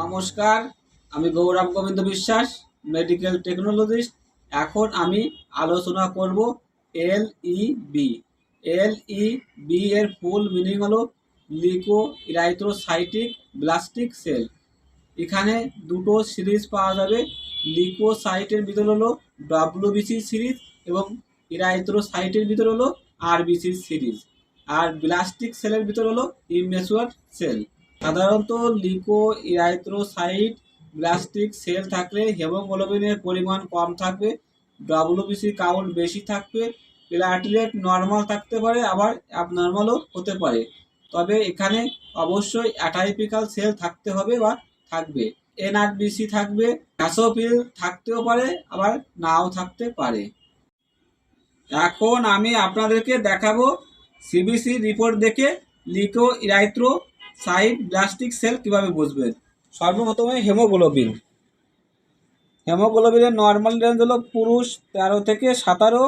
নমস্কার, আমি গৌরব গোবিন্দ বিশ্বাস মেডিকেল টেকনোলজিস্ট এখন আমি আলোচনা করব এল E B L E B এর ফুল মিনিং হলো লিকো ইরাইথ্রোসাইটিক ব্লাস্টিক সেল। এখানে দুটো সিরিজ পাওয়া যাবে। লিকোসাইটের ভিতর হলো ডব্লিউবিসি সিরিজ এবং ইরাইথ্রোসাইটের ভিতর হলো আরবিসি সিরিজ। আর ব্লাস্টিক সেলের ভিতর হলো ইমেচুয়ার সেল। সাধারণত লিকো ইরাইথ্রোসাইট ব্লাস্টিক সেল থাকলে হেমোগ্লোবিনের পরিমাণ কম থাকবে ডব্লিউবিসি কাউন্ট বেশি থাকবে, প্লাটিলেট নর্মাল থাকতে পারে, আবার অ্যাবনর্মালও হতে পারে। তবে এখানে অবশ্যই অ্যাটাইপিক্যাল সেল থাকতে হবে বা থাকবে। এনআরবিসি থাকবে গ্যাসোপিল থাকতেও পারে, আবার নাও থাকতে পারে। এখন আমি আপনাদেরকে দেখাবো সিবিসি রিপোর্ট দেখে leucoerythroblastic cell কীভাবে বুঝবেন? সর্বপ্রথমে হেমোগ্লোবিন। হেমোগ্লোবিনের নর্মাল রেঞ্জ হলো পুরুষ তেরো থেকে সতেরো,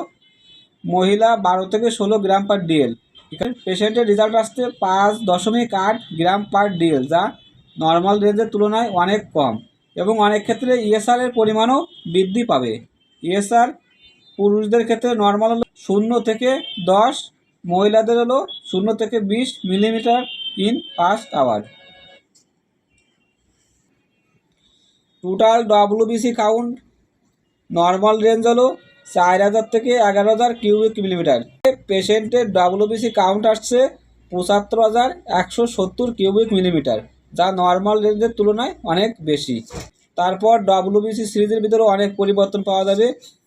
মহিলা বারো থেকে ষোলো গ্রাম পার ডিএল এখানে পেশেন্টের রেজাল্ট আসছে পাঁচ দশমিক আট গ্রাম পার ডিএল যা নর্মাল রেঞ্জের তুলনায় অনেক কম এবং অনেক ক্ষেত্রে ইএসআর এর পরিমাণও বৃদ্ধি পাবে। ইএসআর পুরুষদের ক্ষেত্রে নর্মাল হলো শূন্য থেকে দশ, মহিলাদের হলো শূন্য থেকে বিশ millimetre in first hour. Total WBC count normal range হলো চার হাজার থেকে এগারো হাজার কিউবিক মিলিমিটার। পেশেন্টের ডব্লিউবিসি কাউন্ট আসছে পঁচাত্তর হাজার একশো সত্তর কিউবিক মিলিমিটার, যা নর্মাল রেঞ্জের তুলনায় অনেক বেশি। তারপর ডব্লিউবিসি সিরিজের ভিতরে অনেক পরিবর্তন পাওয়া যাবে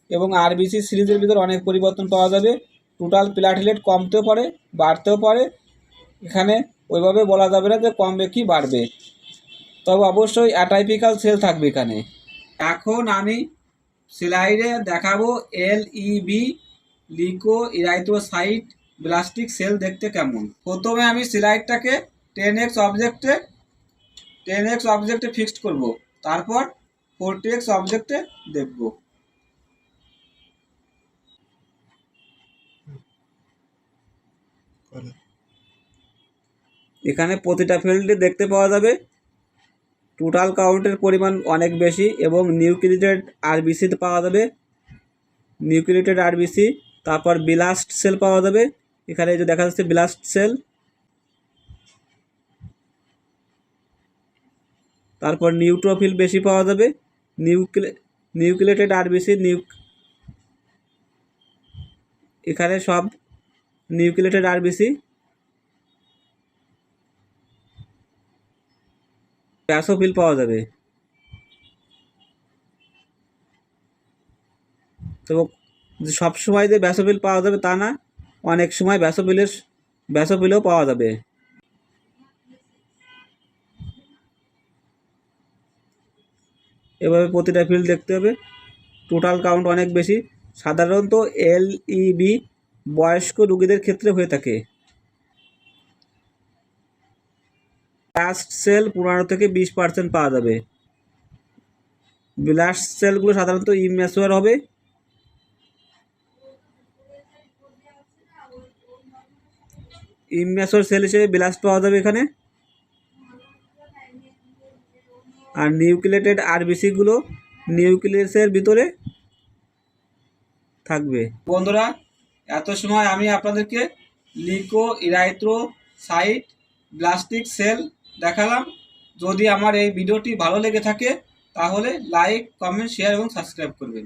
এবং আরবিসি সিরিজের ভিতরে অনেক পরিবর্তন পাওয়া যাবে। টোটাল প্লাটিলেট কমতেও পারে, বাড়তেও পারে। এখানে ওইভাবে বলা যাবে না যে কমবে কি বাড়বে। তবে অবশ্যই অ্যাটাইপিক্যাল সেল থাকবে এখানে। এখন আমি স্লাইডে দেখাবো L E B leuco erythrocyte plastic cell দেখতে কেমন। প্রথমে আমি স্লাইডটাকে টেন এক্স অবজেক্টে টেন এক্স অবজেক্টে ফিক্সড করব। তারপর ফোরটি এক্স অবজেক্টে দেখব। এখানে প্রতিটা ফিল্ডে দেখতে পাওয়া যাবে। টোটাল কাউন্টের পরিমাণ অনেক বেশি এবং নিউক্লিয়েটেড আরবিসিতে পাওয়া যাবে। নিউক্লিয়েটেড আরবিসি তারপর বিলাস্ট সেল পাওয়া যাবে। এখানে যে দেখা যাচ্ছে বিলাস্ট সেল তারপর নিউট্রোফিল বেশি পাওয়া যাবে। নিউক্লে নিউক্লিয়েটেড আরবিসি নিউ এখানে সব নিউক্লিয়েটেড আরবিসি ব্যাসোফিল পাওয়া যাবে। তো সব সময় যে ব্যাসোফিল পাওয়া যাবে তা না, অনেক সময় ব্যাসোফিলের ব্যাসোফিলও পাওয়া যাবে। এভাবে প্রতিটা ফিল্ড দেখতে হবে। টোটাল কাউন্ট অনেক বেশি। সাধারণত এল বি বয়স্ক রোগীদের ক্ষেত্রে হয়ে থাকে। ব্লাস্ট সেল পনেরো থেকে বিশ পার্সেন্ট পাওয়া যাবে। ব্লাস্ট সেলগুলো সাধারণত ইম্যাচুয়ার হবে। ইম্যাচুয়ার সেল হিসেবে ব্লাস্ট পাওয়া যাবে এখানে। আর নিউক্লিয়েটেড আরবিসিগুলো নিউক্লিয়াসের ভিতরে থাকবে। বন্ধুরা, এত সময় আমি আপনাদেরকে leucoerythroblastic cell দেখালাম। যদি আমার এই ভিডিওটি ভালো লেগে থাকে, তাহলে লাইক কমেন্ট শেয়ার এবং সাবস্ক্রাইব করবেন।